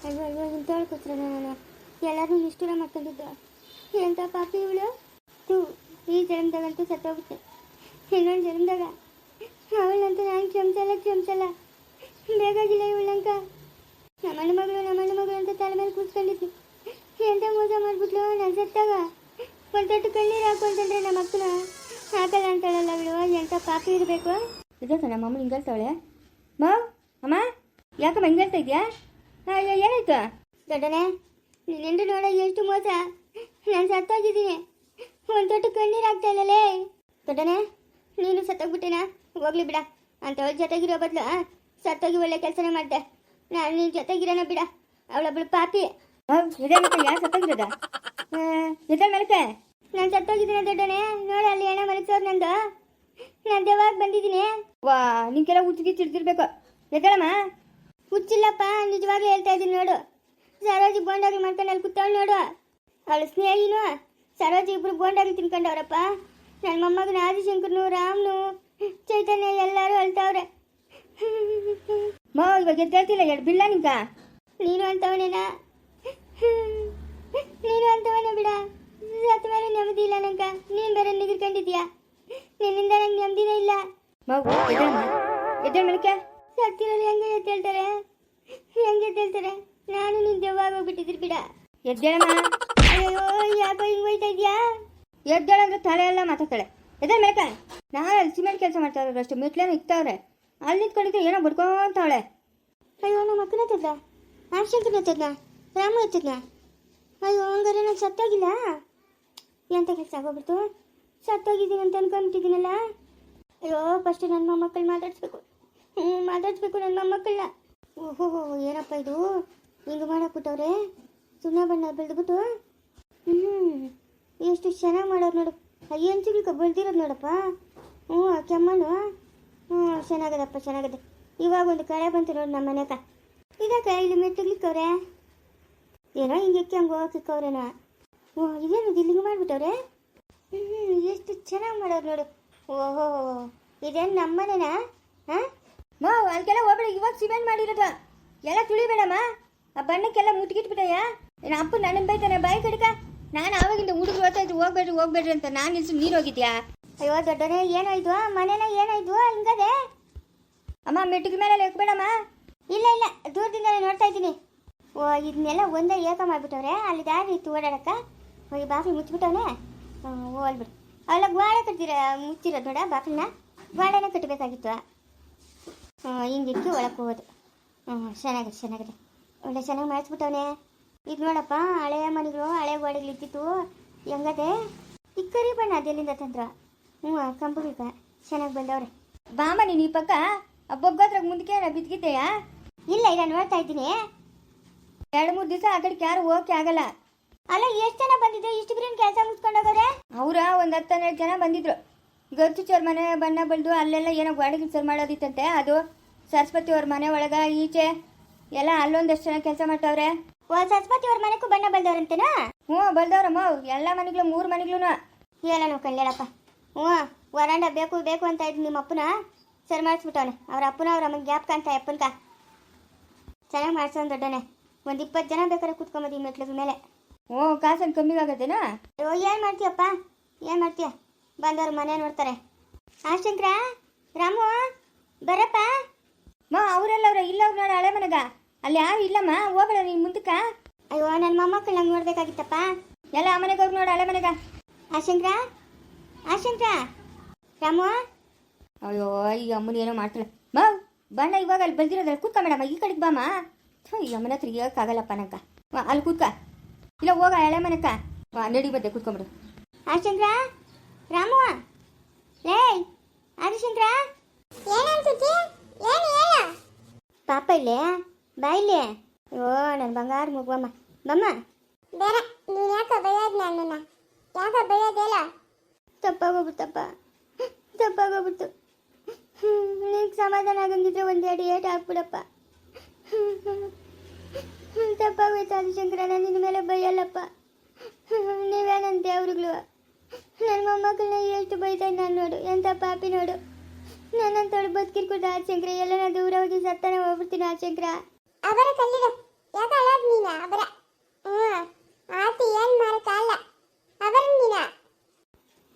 ಅಯ್ಯೋ ಅಯ್ಯೋ ಇಂಥವ್ಳಿಗೋಸ್ಕರ ನಾನು ಎಲ್ಲರೂ ನಿಷ್ಠುರ ಮಾಡ್ಕೊಂಡಿದ್ದು ಎಂಥ ಪಾಪಿ ಇವಳು ತೂ ಈ ಜನ್ಮದಾಗಂತೂ ಸತ್ತೋಗುತ್ತೆ ಇನ್ನೊಂದು ಜನ್ಮದಾಗ ಅವಳಂತೂ ನಾನು ಕ್ಷಮಿಸಲ್ಲ ಕ್ಷಮಿಸಲ್ಲ ಬೇಕಾಗಿಲ್ಲ ಇವಳಂಕ ನಮ್ಮಣ್ಣ ಮಗಳು ನಮ್ಮಣ್ಣ ಮಗಳು ಅಂತ ತಲೆ ಮೇಲೆ ಕೂತ್ಕೊಂಡಿದ್ಲು ಎಂತ ಮೋಸ ಮಾಡ್ಬಿಟ್ಲು ನಾನು ಸತ್ತಾಗ ಒಂದು ತೊಟ್ಟು ಕಣ್ಣೀರು ಹಾಕೊಳ್ತಂದ್ರೆ ನಮ್ಮ ಅಕ್ಕನ ಹಾಕಲ್ಲ ಅಂತಾಳಲ್ಲ ಅವಳು ಎಂಥ ಪಾಪಿ ಇರಬೇಕು ಇದಕ್ಕೆ ನಮ್ಮ ಅಮ್ಮ ಹಿಂಗಲ್ತಾವಳೆ ಮಾವ್ ಅಮ್ಮ ಯಾಕಮ್ಮ ಹಿಂಗಲ್ತಾ ಇದೆಯಾ ಏನಾಯ್ತು? ದೊಡ್ಡನೆ ನಿನ್ನೆಂದು ನೋಡ ಎಷ್ಟು ಮೋಸ. ನಾನು ಸತ್ತೋಗಿದ್ದೀನಿ. ಒಂದು ತೊಟ್ಟು ಕಣ್ಣೀರು ಆಗ್ತಾ ಇಲ್ಲಲೇ. ದೊಡ್ಡನೆ ನೀನು ಸತ್ತೋಗ್ಬಿಟ್ಟೇನಾ? ಹೋಗ್ಲಿ ಬಿಡ. ಅಂತವಳ ಜೊತೆಗಿರೋ ಬದಲು ಸತ್ತೋಗಿ ಒಳ್ಳೆ ಕೆಲಸನೇ ಮಾಡಿದೆ. ನಾನು ನಿನ್ನ ಜೊತೆಗಿರೋಣ ಬಿಡ. ಅವಳೊಬ್ಳು ಪಾಪಿ. ಯಾರು ಸತ್ತೋಗಿರೋದ? ಎದೆ ಮಲಕೆ. ನಾನು ಸತ್ತೋಗಿದ್ದೀನಿ ದೊಡ್ಡನೆ? ನೋಡ ಅಲ್ಲಿ ಏನ ಮಲಗ್ಸೋರು ನಂದು. ನಾನು ದೇವಾಗ ಬಂದಿದ್ದೀನಿ. ವಾ ನಿಂಗೆಲ್ಲ ಉಚ್ಚಿಗೆ ಚಿಡ್ತಿರ್ಬೇಕು ಎದ್ದಳಮ್ಮ. ಹುಚ್ಚಿಲ್ಲಪ್ಪ, ನಿಜವಾಗ್ಲೂ ಹೇಳ್ತಾ ಇದ್ದೀನಿ ನೋಡು. ಸರೋಜಿ ಬೋಂಡಾಗಿ ಮಾಡ್ಕೊಂಡು ಅಲ್ಲಿ ಕೂತಾಳು ನೋಡು. ಅವಳು ಸ್ನೇಹಿನು ಸರೋಜಿ ಇಬ್ರು ಬೋಂಡಾಗಿ ತಿನ್ಕೊಂಡವ್ರಪ್ಪ. ನನ್ನ ಮೊಮ್ಮಗನ ಆದಿಶಂಕರ್ನು, ರಾಮ್ನು, ಚೈತನ್ಯ ಎಲ್ಲರೂ ಅಳ್ತಾವ್ರೆ. ಮಾ, ಇವಾಗ ಎದ್ದೇಳ್ತಿಲ್ಲ ಎರಡು ಬಿಲ್ಲ ನಿಂಕ ನೀನು ಅಂತವನೇನ ನೀನು ಅಂತವನೇ ಬಿಡ. ಸತ್ತ ಮೇಲೆ ನೆಮ್ಮದಿ ಇಲ್ಲ ನಂಗ. ನೀನ್ ಬೇರೆ ನಿಗಿರ್ಕೊಂಡಿದ್ಯಾ ನಿನ್ನಿಂದ ನಂಗೆ ನೆಮ್ಮದಿನೇ ಇಲ್ಲ. ಮಗು ಎದ್ದೇಳ ಮಳಿಕೆ ಸತ್ತಿರೋರು ಹೆಂಗೆ ಎದ್ದೇಳ್ತಾರೆ ಹೆಂಗೆ ಎದ್ದೇಳ್ತಾರೆ ನಾನು ನಿನ್ ದೆವ್ವಾಗ ಹೋಗ್ಬಿಟ್ಟಿದ್ರಿ ಬಿಡ. ಎದ್ದೇಳಮ್ಮ. ಅಯ್ಯೋ ಯಾಕೋ ಹಿಂಗ್ ಹೋಯ್ತಾ ಇದ್ಯಾ? ಎದ್ದೇಳ ಅಂದ್ರೆ ತಲೆ ಎಲ್ಲ ಮಾತಾಡ್ತಾಳೆ. ಎದ್ದ ಮೇಕ ನಾನು ಸಿಮೆಂಟ್ ಕೆಲಸ ಮಾಡ್ತಾ ಇರೋದು ಅಷ್ಟು ಮೆಟ್ಲೇನು ಇಕ್ತಾವ್ರೆ ಅಲ್ಲಿ ನಿಂತ್ಕೊಂಡಿದ್ರೆ ಏನೋ ಬಡ್ಕೊಂತಾವಳೆ. ಅಯ್ಯೋ, ನಮ್ಮ ಅಕ್ಕನ ಎತ್ತದ ಆಶಂಕನ ಎತ್ತದ್ನ ರಾಮು ಎತ್ತದ್ನ ಅಯ್ಯೋ, ಹಂಗಾರೆ ನಾನು ಸತ್ತೋಗಿಲ್ಲ? ಎಂತ ಕೆಲಸ ಆಗೋಗ್ಬಿಡ್ತು? ಸತ್ತೋಗಿದ್ದೀನಿ ಅಂತ ಅನ್ಕೊಂಡ್ಬಿಟ್ಟಿದ್ದೀನಲ್ಲ? ಅಯ್ಯೋ ಫಸ್ಟ್ ನನ್ನ ಮೊಮ್ಮಕ್ಕಳು ಮಾತಾಡಿಸ್ಬೇಕು. ಮಾತಾಡಿಸ್ಬೇಕು ನನ್ನ ಮೊಮ್ಮಕ್ಕಳನ್ನ ಓಹೋ, ಏನಪ್ಪ ಇದು? ಹಿಂಗೆ ಮಾಡಕ್ಬಿಟ್ಟವ್ರೆ? ಸುಣ್ಣ ಬಣ್ಣ ಬೆಳೆದ್ಬಿಟ್ಟು? ಹ್ಞೂ ಎಷ್ಟು ಚೆನ್ನಾಗಿ ಮಾಡೋರು ನೋಡು. ಅಯ್ಯಂಚುಗಳು ಬೆಳೆದಿರೋದು ನೋಡಪ್ಪ? ಹ್ಞೂ ಕೆಮ್ಮಣ್ಣು. ಹ್ಞೂ ಚೆನ್ನಾಗದಪ್ಪ, ಚೆನ್ನಾಗದೆ. ಇವಾಗ ಒಂದು ಕಳೆ ಬಂತು ನೋಡಿ ನಮ್ಮ ಮನೆಕ ಇದಕ್ಕೆ ಇಲ್ಲಿ ಮೆಟ್ಟಿಗ್ಲಿಕ್ಕವ್ರೆ? ಏನೋ ಹಿಂಗೆ ಹಂಗೆ ಹೋಗಿಕ್ಕವ್ರೇನೋ ಓ, ಇದೇನು ಇಲ್ಲಿಗೆ ಮಾಡಿಬಿಟ್ಟವ್ರೆ? ಹ್ಞೂ ಎಷ್ಟು ಚೆನ್ನಾಗಿ ಮಾಡೋರು ನೋಡು. ಓಹೋ, ಇದೇನು ನಮ್ಮನೆನಾ ಹಾಂ? ಮಾ ಅದಕ್ಕೆಲ್ಲ ಹೋಗ್ಬೇಡ. ಇವಾಗ ಸಿಮೆಂಟ್ ಮಾಡಿರೋದು. ಎಲ್ಲ ತುಳಿಬೇಡಮ್ಮ. ಆ ಬಣ್ಣಕ್ಕೆಲ್ಲ ಮುಟ್ಗಿಟ್ಬಿಟ್ಟಯ್ಯ ನನ್ನ ಅಪ್ಪ ನನ್ನ ಬೈತಾನೆ? ಬಾಯಿ ಕಡಿಕ. ನಾನು ಆವಾಗಿಂದ ಹುಡುಗರು ಓದ್ತಾ ಇದ್ದು. ಹೋಗ್ಬೇಡ್ರಿ ಹೋಗ್ಬೇಡ್ರಿ ಅಂತ. ನಾನು ನಿಲ್ಸು ನೀರು ಹೋಗಿದ್ಯಾ? ಅಯ್ಯೋ, ದೊಡ್ಡನೇ, ಏನಾಯ್ತು? ಮನೇನ ಏನಾಯ್ತು? ಹಿಂಗದೆ? ಅಮ್ಮ, ಮೆಟ್ಟಿಗೆ ಮೇಲೆ ಹೋಗ್ಬೇಡಮ್ಮ ಇಲ್ಲ ಇಲ್ಲ. ದೂರದಿಂದಲೇ ನೋಡ್ತಾ ಇದ್ದೀನಿ. ಓ, ಇದನ್ನೆಲ್ಲ ಒಂದೇ ಏಕ ಮಾಡ್ಬಿಟ್ಟವ್ರೆ. ಅಲ್ಲಿ ದಾರಿ ಇತ್ತು ಓಡಾಡಕ್ಕ. ಹೋಗಿ ಬಾಗಿಲು ಮುಚ್ಚಿಬಿಟ್ಟವನೆ. ಹೋಗ್ಬಿಡು. ಅವೆಲ್ಲ ಗ್ವಾಡೆ ಕಟ್ತೀರ? ಮುಚ್ಚಿರೋದು ನೋಡ ಬಾಫಿನ ಗ್ವಾಡೆನ ಕಟ್ಟಬೇಕಾಗಿತ್ತು. ಹಿಂಗಿಕ್ಕಿ ಒಳಕ್ಕೆ ಹೋಗೋದು ಹ್ಞೂ ಚೆನ್ನಾಗಿದೆ ಚೆನ್ನಾಗಿದೆ. ಒಳ್ಳೆ ಚೆನ್ನಾಗಿ ಮಾಡಿಸ್ಬಿಟ್ಟವನೆ. ಇದು ನೋಡಪ್ಪ ಹಳೆಯ ಮನೆಗಳು, ಹಳೆ ಗೋಡೆಗಳು ಇದ್ದಿತ್ತು ಹೆಂಗದೆ? ಇಕ್ಕರಿ ಬಣ್ಣ ಅದೆಲ್ಲಿಂದ ತಂದ್ರ? ಹ್ಞೂ ಕಂಪುಗಳಿಗ ಚೆನ್ನಾಗಿ ಬಂದವ್ರೆ. ಬಾಮ ನೀನು ಈ ಪಕ್ಕ. ಬೊಗ್ಗೋದ್ರಾಗ ಮುಂದಕ್ಕೆ ಬಿದ್ದಿದ್ದೆಯಾ ಇಲ್ಲ ಇಲ್ಲ, ನೋಡ್ತಾ ಇದ್ದೀನಿ. ಎರಡು, ಮೂರು ದಿವಸ ಆ ಯಾರು ಹೋಗಕ್ಕೆ ಆಗಲ್ಲ. ಅಲ್ಲ, ಎಷ್ಟು ಜನ ಬಂದಿದ್ರು? ಇಷ್ಟು ಬಿರಿನ ಕೆಲಸ ಮುಗಿಸ್ಕೊಂಡು ಹೋಗೋರೆ? ಅವರ ಒಂದು ಹತ್ತು ಹನ್ನೆರಡು ಜನ ಬಂದಿದ್ರು. ಗರ್ಚು ಚೋರ್ ಮನೆ ಬಣ್ಣ ಬಳ್ದು ಅಲ್ಲೆಲ್ಲ ಏನೋ ಗಾಡಿ ಕೆಲಸ ಮಾಡೋದಿತ್ತಂತೆ. ಅದು ಸರಸ್ವತಿ ಅವ್ರ ಮನೆ ಒಳಗ ಈಚೆ ಎಲ್ಲ ಅಲ್ಲೊಂದಷ್ಟು ಜನ ಕೆಲಸ ಮಾಡ್ತಾವ್ರೆ. ಓ ಸರಸ್ವತಿ ಅವ್ರ ಮನೆಗೂ ಬಣ್ಣ ಬಲ್ದವ್ರಂತೇನಾ ಹ್ಞೂ ಬಲ್ದವ್ರಮ್ಮ ಎಲ್ಲ ಮನೆಗಳು ಮೂರು ಮನೆಗಳು ಹೇಳ ನಾವು ಕಲ್ಯಾಣಪ್ಪ? ಹ್ಞೂ ವರಾಂಡ ಬೇಕು ಬೇಕು ಅಂತ ಇದ್ದು ನಿಮ್ಮ ಅಪ್ಪನ ಸರಿ ಮಾಡಿಸ್ಬಿಟ್ಟವನೆ. ಅವ್ರ ಅಪ್ಪನ ಅವ್ರ ಅಮ್ಮನ ಗ್ಯಾಪ್ ಕಾಣ್ತಾ ಅಪ್ಪನ್ಕ. ಚೆನ್ನಾಗಿ ಮಾಡ್ಸೋನ್ ದೊಡ್ಡನೆ ಒಂದು ಇಪ್ಪತ್ತು ಜನ ಬೇಕಾದ್ರೆ ಕೂತ್ಕೊಂಬದಿ ಈ ಮೆಟ್ಲದ ಮೇಲೆ. ಓ ಕಾಸನ್ ಕಮ್ಮಿ ಆಗತ್ತೇನಾ? ಅಯ್ಯೋ ಏನು ಮಾಡ್ತೀಯಪ್ಪ? ಏನು ಮಾಡ್ತೀಯ? ಬಂದವ್ರು ಮನೆ ನೋಡ್ತಾರೆ. ಆಶಂಕ್ರ ರಾಮು ಬರಪ್ಪ. ಮಾ ಅವರೆಲ್ಲ ಅವ್ರ ಇಲ್ಲ ಅವ್ರು ನೋಡ ಹಳೆ ಮನೆಗ. ಅಲ್ಲಿ ಯಾರು ಇಲ್ಲಮ್ಮ ಹೋಗ್ಬೇಡ ನೀನು ಮುಂದಕ್ಕ. ಅಯ್ಯೋ ನನ್ನ ಮೊಮ್ಮಕ್ಕಳು ನಂಗೆ ನೋಡ್ಬೇಕಾಗಿತ್ತಪ್ಪ. ಎಲ್ಲ ಆ ಮನೆಗೆ ಹೋಗಿ ನೋಡ ಹಳೆ ಮನೆಗ. ಆಶಂಕರ ಆಶಂಕರ ರಾಮು. ಅಯ್ಯೋ ಈ ಅಮ್ಮನ ಏನೋ ಮಾಡ್ತಾಳೆ. ಮಾ ಬಣ್ಣ ಇವಾಗ ಅಲ್ಲಿ ಬಂದಿರೋದ್ರಲ್ಲಿ ಕೂತ್ಕ ಮೇಡಮ್ ಈ ಕಡೆಗೆ ಬಾಮ ಈ ಅಮ್ಮನ ಹತ್ರ ಇರೋಕ್ಕಾಗಲ್ಲಪ್ಪ ನಂಕ ಅಲ್ಲಿ ಕೂತ್ಕ. ಇಲ್ಲ ಹೋಗ ಎಳೆ ಮನೆಕ್ಕ ನಡಿ ಬದ್ದೆ ಕೂತ್ಕೊಂಬಿಡು ಆಶಂಕ್ರ ರಾಮು ಏಯ್, ಆದಿಶಂಕ್ರ. ಪಾಪ ಇಲ್ಲೇ, ಬಾ ಇಲ್ಲೇ. ಓ ನನ್ನ ಬಂಗಾರ ಮುಗುವಮ್ಮ. ಬಮ್ಮ. ಬೇರೆ ನೀನು ಯಾಕೆ ಬೈಯೋದು ನನ್ನನ್ನ ಯಾಕೆ ಬೈಯೋದಿಲ್ಲ ತಪ್ಪಾಗೋಗ್ಬಿಡ್ತಪ್ಪ. ತಪ್ಪಾಗೋಗ್ಬಿಡ್ತು. ನೀಕ್ ಸಮಾಧಾನ ಆಗಂಗಿದ್ರೆ ಒಂದೆರಡು ಏಟ್ ಹಾಕ್ಬಿಡಪ್ಪ. ತಪ್ಪಾಗೋಯ್ತು ಆದಿಶಂಕರ, ನಾನು ನಿನ್ನ ಮೇಲೆ ಬೈಯಲ್ಲಪ್ಪ. ನೀವೇ ನನ್ನ ದೇವ್ರುಗಳು. ನನ್ನ ಮೊಮ್ಮಗಳನ್ನ ಹೇಳ್ತು ಬೈತಾ ನಾನು ನೋಡು ಎಂಥ ಪಾಪಿ ನೋಡು. ನನ್ನಂತೋಡು ಬದುಕಿರ್ಕೊಡ ಆಚಂಕ್ರ ಎಲ್ಲನ ದೂರ ಹೋಗಿ ಸತ್ತಾನ ಹೋಗ್ಬಿಡ್ತೀನಿ ಆಚಂಕ್ರ ಅವರ ಕಲ್ಲಿಡ ಯಾಕ ಅಳಾದ್ ನೀನ ಅವರ? ಆತಿ ಏನ್ ಮಾಡಕ್ಕಲ್ಲ ಅವರ ನೀನ?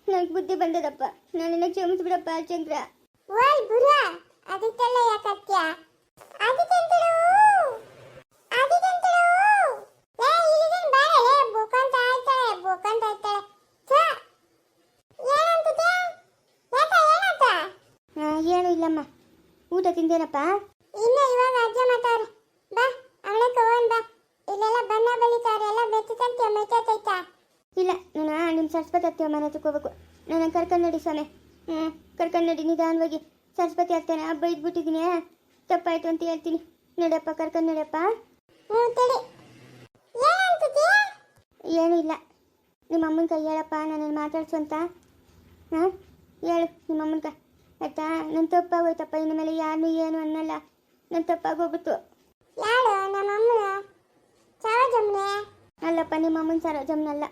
ನನಗೆ ಬುದ್ಧಿ ಬಂದದಪ್ಪ. ನನ್ನನ್ನು ಕ್ಷಮಿಸ್ಬಿಡಪ್ಪ ಆಚಂಕ್ರ ಓಯ್ ಬುರ ಅದಕ್ಕೆಲ್ಲ ಯಾಕತ್ಯ ಇಲ್ಲಮ್ಮ. ಊಟ ತಿಂದೇನಪ್ಪ? ಇಲ್ಲ ಇವಾಗ ಅಜ್ಜ ಮಾತಾವ್ರೆ ಬಾ ಅವಳೆ ಕವನ್ ಬಾ. ಇಲ್ಲೆಲ್ಲ ಬಣ್ಣ ಬಳಿತಾವ್ರೆ ಎಲ್ಲ ಬೆಚ್ಚತಂತೆ ಮೆಚ್ಚತೈತಾ? ಇಲ್ಲ ನಾನು ನಿಮ್ಮ ಸರಸ್ವತಿ ಅತ್ತೆ ಮನೆ ಹತ್ರಕ್ಕೆ ಹೋಗ್ಬೇಕು. ನನ್ನ ಕರ್ಕೊಂಡು ನಡಿ ಸ್ವಾಮಿ. ಹ್ಞೂ ಕರ್ಕೊಂಡು ನಡಿ ನಿಧಾನವಾಗಿ ಸರಸ್ವತಿ ಅತ್ತೆನ ಹಬ್ಬ ಇದ್ಬಿಟ್ಟಿದ್ದೀನಿ. ತಪ್ಪಾಯ್ತು ಅಂತ ಹೇಳ್ತೀನಿ. ನಡಿಯಪ್ಪ ಕರ್ಕೊಂಡು ನಡಿಯಪ್ಪ ಹ್ಞೂ ತಡಿ. ಏನೂ ಇಲ್ಲ. ನಿಮ್ಮ ಅಮ್ಮನ ಕೈ ಹೇಳಪ್ಪ ನನ್ನನ್ನು ಮಾತಾಡ್ಸು ಅಂತ. ಹಾಂ? ಹೇಳು ನಿಮ್ಮ ಅಮ್ಮನ ಕೈ. ಆಯ್ತಾ? ನನ್ನ ತಪ್ಪಾಗೋಯ್ತಪ್ಪ ಇನ್ನು ಮೇಲೆ ಯಾರು ಏನು ಅನ್ನಲ್ಲ. ನನ್ನ ತಪ್ಪಾಗೋಗ್ಬಿಟ್ಟು ಯಾರು ನಮ್ಮ ಅಮ್ಮನ? ಸಾವಜಮ್ನೆ ಅಲ್ಲಪ್ಪ ನಿಮ್ಮ ಅಮ್ಮನ ಸರೋಜಮ್ಮನಲ್ಲ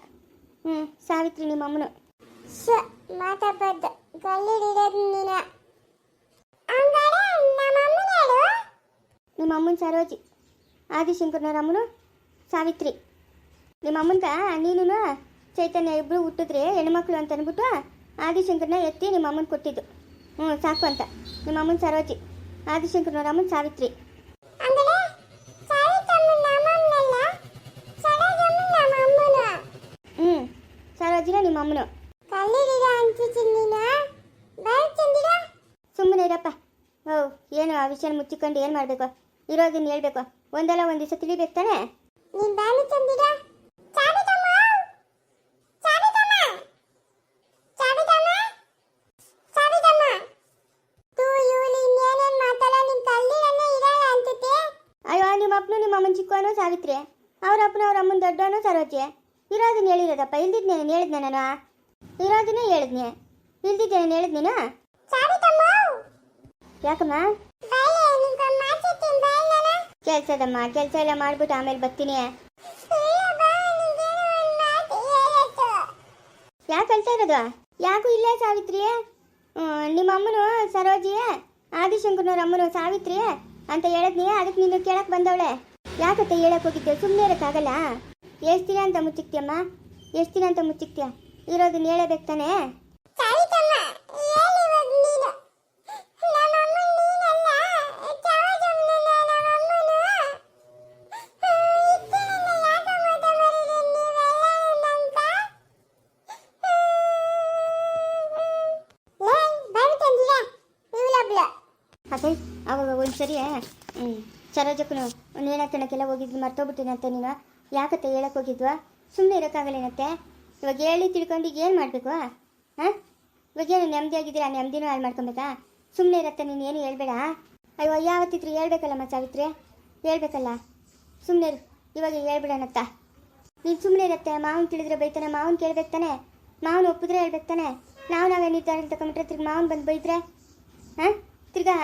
ಹ್ಞೂ ಸಾವಿತ್ರಿ ನಿಮ್ಮ ಅಮ್ಮನು. ಶ ಮಾತಾಡ್ಬಾರ್ದು. ಗಲ್ಲಿಡಿಡೋದು ನೀನು. ನಮ್ಮ ಅಮ್ಮನ ನಿಮ್ಮ ಸರೋಜಿ. ಆದಿಶಂಕರ್ನವ್ರ ಅಮ್ಮನು ಸಾವಿತ್ರಿ. ನಿಮ್ಮ ಅಮ್ಮನ್ಕ ನೀನು ಚೈತನ್ಯ ಇಬ್ಬರು ಹುಟ್ಟಿದ್ರಿ ಹೆಣ್ಮಕ್ಳು ಅಂತ ಅಂದ್ಬಿಟ್ಟು ಆದಿಶಂಕರ್ನ ಎತ್ತಿ ನಿಮ್ಮ ಅಮ್ಮನ ಕೊಟ್ಟಿದ್ದು. ಹ್ಞೂ ಸಾಕು ಅಂತ. ನಿಮ್ಮ ಅಮ್ಮನ ಸರೋಜಿ. ಆದಿಶಂಕರ್ನವ್ರ ಅಮ್ಮನ ಸಾವಿತ್ರಿ. ಹ್ಞೂ ಸರೋಜಿನ ನಿಮ್ಮ ಅಮ್ಮನು. ಸುಮ್ಮನೆ ಇರಪ್ಪ. ಓ ಏನು ಆ ವಿಷಯ ಮುಚ್ಚಿಕೊಂಡು ಏನು ಮಾಡಬೇಕು? ಇರೋದನ್ನ ಹೇಳ್ಬೇಕು. ಒಂದಲ್ಲ ಒಂದು ದಿವಸ ತಿಳಿಬೇಕು ತಾನೇ? ನೀನು ಬಾಯಿ ಚಂದಿರ ಅಪ್ಪನು ಚಿಕ್ಕವನು ಸಾವಿತ್ರಿ. ಅವ್ರ ಅಪ್ಪನ ಅವ್ರ ಅಮ್ಮನ ದೊಡ್ಡವನು ಸರೋಜಿ. ಇರೋದನ್ನ ಹೇಳಿರೋದಪ್ಪ ಇಲ್ದಿದ್ನೇ ನಾನು ಹೇಳಿದ್ನೆ ನಾನು. ಇರೋದನ್ನೇ ಹೇಳಿದ್ನೆ. ಇಲ್ದಿದ್ದೆ ನಾನು ಹೇಳಿದ್ನೇನು ಯಾಕಮ್ಮ? ಕೆಲ್ಸದಮ್ಮ ಕೆಲಸ ಎಲ್ಲ ಮಾಡ್ಬಿಟ್ಟು ಆಮೇಲೆ ಬರ್ತೀನಿ. ಯಾಕೆ ಕಳ್ತಾ ಇರೋದು? ಯಾಕೂ ಇಲ್ಲೇ ಸಾವಿತ್ರಿ. ನಿಮ್ಮ ಅಮ್ಮನು ಸರೋಜಿಯೇ ಆದಿಶಂಕರ್ನವ್ರ ಅಮ್ಮನು ಸಾವಿತ್ರಿ ಅಂತ ಹೇಳಿದ್ನಿ ಅದಕ್ಕೆ ನೀನು ಕೇಳಕ್ ಬಂದವಳೆ. ಯಾಕತ್ತೆ ಹೇಳಕ್ ಹೋಗಿದ್ದೆ? ಸುಮ್ಮನೆ ಇರೋಕ್ಕಾಗಲ್ಲ? ಎಷ್ಟು ದಿನ ಅಂತ ಮುಚ್ಚಿಕ್ತಿಯಮ್ಮ? ಎಷ್ಟು ದಿನ ಅಂತ ಮುಚ್ಚಿಕ್ತಿಯ? ಇರೋದನ್ನ ಹೇಳಬೇಕು ತಾನೇ? ಅದೇ ಅವಾಗ ಒಂದ್ಸರಿ ಹ್ಞೂ ಮರ್ತ ಹೋಗಿದ್ವಿ ಮರ್ತೋಗ್ಬಿಟ್ಟಿನಂತೆ ನೀನು? ಯಾಕತ್ತೆ ಹೇಳಕ್ಕೆ ಹೋಗಿದ್ವಾ? ಸುಮ್ಮನೆ ಇರೋಕ್ಕಾಗಲ್ಲೇನತ್ತೆ? ಇವಾಗ ಹೇಳಿ ತಿಳ್ಕೊಂಡು ಏನು ಮಾಡಬೇಕು ಹಾಂ? ಇವಾಗ ಏನು ನೆಮ್ಮದಿಯಾಗಿದ್ದೀರಾ ನೆಮ್ಮದಿನೂ ಹಾಳು ಮಾಡ್ಕೊಬೇಕಾ? ಸುಮ್ಮನೆ ಇರತ್ತೆ, ನೀನು ಏನು ಹೇಳ್ಬೇಡ ಅಯ್ಯೋ, ಯಾವತ್ತಿದ್ರು ಹೇಳ್ಬೇಕಲ್ಲಮ್ಮ ಸಾವಿತ್ರಿ? ಹೇಳ್ಬೇಕಲ್ಲ? ಸುಮ್ಮನೆ ಇರು, ಇವಾಗ ಹೇಳ್ಬಿಡೋಣತ್ತ. ನೀನು ಸುಮ್ಮನೆ ಇರತ್ತೆ, ಮಾವನ್ ತಿಳಿದ್ರೆ ಬೈತಾನೆ, ಮಾವನ್ ಕೇಳ್ಬೇಕು ತಾನೆ? ಮಾವನ್ ಒಪ್ಪಿದ್ರೆ ಹೇಳ್ಬೇಕು ತಾನೆ? ನಾವು ನಾವೇ ನಿರ್ಧಾರ ತಗೊಂಬಿಟ್ರೆ ತಿರ್ಗಿ ಮಾವನ್ ಬಂದು ಬೈದ್ರೆ? ಹಾಂ? ತಿರ್ಗಾ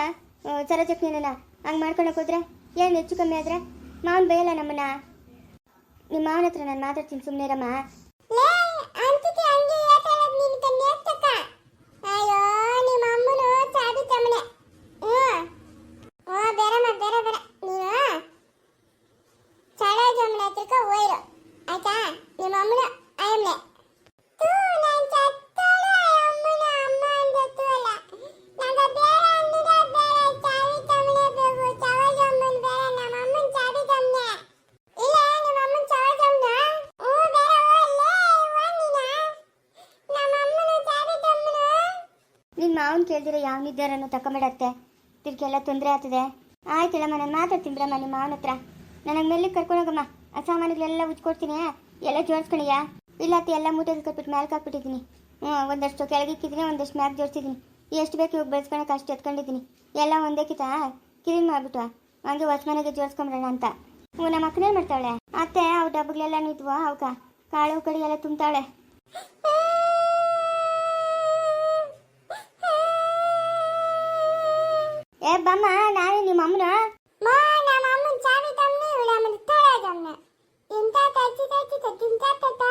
ಸರೋಜಕ್ನೇನಲ್ಲ ಹಂಗೆ ಮಾಡ್ಕೊಳಕ್ಕೆ ಹೋದ್ರೆ? ಏನು ಹೆಚ್ಚು ಕಮ್ಮಿ ಆದರೆ? ಮಾವನ ಬೈಯಲ್ಲ ನಮ್ಮನ್ನ. ನಿಮ್ಮ ಮಾವನ ಹತ್ರ ನಾನು ಮಾತಾಡ್ತೀನಿ ಸುಮ್ಮನೆ ರಮ್ಮ ಲೇ ಅಂತಿಕೆ ಹಂಗೆ ಹೇಳ್ತಾಳದ್ ನಿನ್ ಕಣ್ಣೆ ಎತ್ತಕ್ಕ ಅಯ್ಯೋ ನಿಮ್ಮ ಅಮ್ಮನು ಸಾವಿತಮ್ಮನೆ ಹ್ಞೂ ಓ ಬೇರಮ್ಮ ಬೇರೆ ಬೇರೆ ನೀನು ಸರೋಜಮ್ಮನ ಹತ್ರಕ್ಕ ಹೋಯ್ರು ಆಯ್ತಾ ನಿಮ್ಮ ಅಮ್ಮನ ಅಯ್ಯಮ್ಮನೆ ತೂ ನಾನು ಚತ್ತಳು ಅಮ್ಮನ ಅಮ್ಮ ಅಂದತ್ತು ಅಲ್ಲ ನಂಗೆ ಬೇರೆ ಅಂದಿರ ಬೇರೆ ಸಾವಿತಮ್ಮನೆ ಬೇಕು ಸರೋಜಮ್ಮನ್ ಬೇರೆ ನಮ್ಮ ಅಮ್ಮನ ಸಾವಿತಮ್ಮನೆ ಇಲ್ಲ ನಿಮ್ಮ ಅಮ್ಮನ ಸಾವಿತಮ್ಮನ ಹ್ಞೂ ಬೇರೆ ಹೋಗ್ಲೇ ನೀನ ನಮ್ಮ ಅಮ್ಮನ ಸಾವಿತಮ್ಮನ ನಿನ್ನ ಕೇಳಿದ್ರೆ ಯಾವ ನಿರ್ಧಾರನೂ ತಕೊಂಬೇಡತ್ತೆ. ತಿರ್ಗೆಲ್ಲ ತೊಂದರೆ ಆಗ್ತದೆ. ಆಯ್ತಿಲ್ಲ ಮನೆ ಮಾತಾಡ್ತೀನಿ ಬಿಡಮ್ಮ ನಿಮ್ಮ ಅವನ ಹತ್ರ. ನನಗೆ ಮೇಲೆ ಕರ್ಕೊಂಡೋಗಮ್ಮ. ಆ ಸಾಮಾನುಗಳೆಲ್ಲ ಉಜ್ಕೊಡ್ತೀನಿ. ಎಲ್ಲ ಜೋಡಿಸ್ಕೊಳಿಯ ಇಲ್ಲ ಅತ್ತೆ, ಎಲ್ಲ ಮೂಟೆಗೆ ಕಟ್ಬಿಟ್ಟು ಮೇಲೆ ಹಾಕ್ಬಿಟ್ಟಿದ್ದೀನಿ ಹ್ಞೂ ಒಂದಷ್ಟು ಕೆಳಗಿಕ್ಕಿದ್ದೀನಿ ಒಂದಷ್ಟು ಮ್ಯಾಕ್ ಜೋಡಿಸಿದ್ದೀನಿ ಎಷ್ಟು ಬೇಕು ಇವಾಗ ಬೆಳೆಸ್ಕೊಳಕ್ಕೆ ಅಷ್ಟು ಎತ್ಕೊಂಡಿದ್ದೀನಿ. ಎಲ್ಲ ಒಂದೇ ಕಿತ ಕ್ಲೀನ್ ಮಾಡ್ಬಿಟ್ಟು ಹಂಗೆ ಹೊಸ ಮನೆಗೆ ಜೋಡಿಸ್ಕೊಂಬಿಡೋಣ ಅಂತ. ಹ್ಞೂ ನಮ್ಮ ಅಕ್ಕನೇ ಮಾಡ್ತಾಳೆ ಅತ್ತೆ ಅವು ಡಬ್ಬಗಳೆಲ್ಲ ನಿಂತ್ವ ಅವಕ್ಕ ಕಾಳು, ಕಡಿ ಎಲ್ಲ ತುಂಬ್ತಾವಳೆ. ಬಾಮ್ಮ ನಾನು ನಿಮ್ಮ ಅಮ್ಮನ ಮಾ ನಮ್ಮ ಅಮ್ಮನ ಚಾವಿ ತಮ್ಮನೆ ಇವಳ ಅಮ್ಮನ ತಳ ತಮ್ಮನೆ ಇಂತ ತಚ್ಚಿ ತಚ್ಚಿ ತಚ್ಚಿಂತ ತತ್ತಾ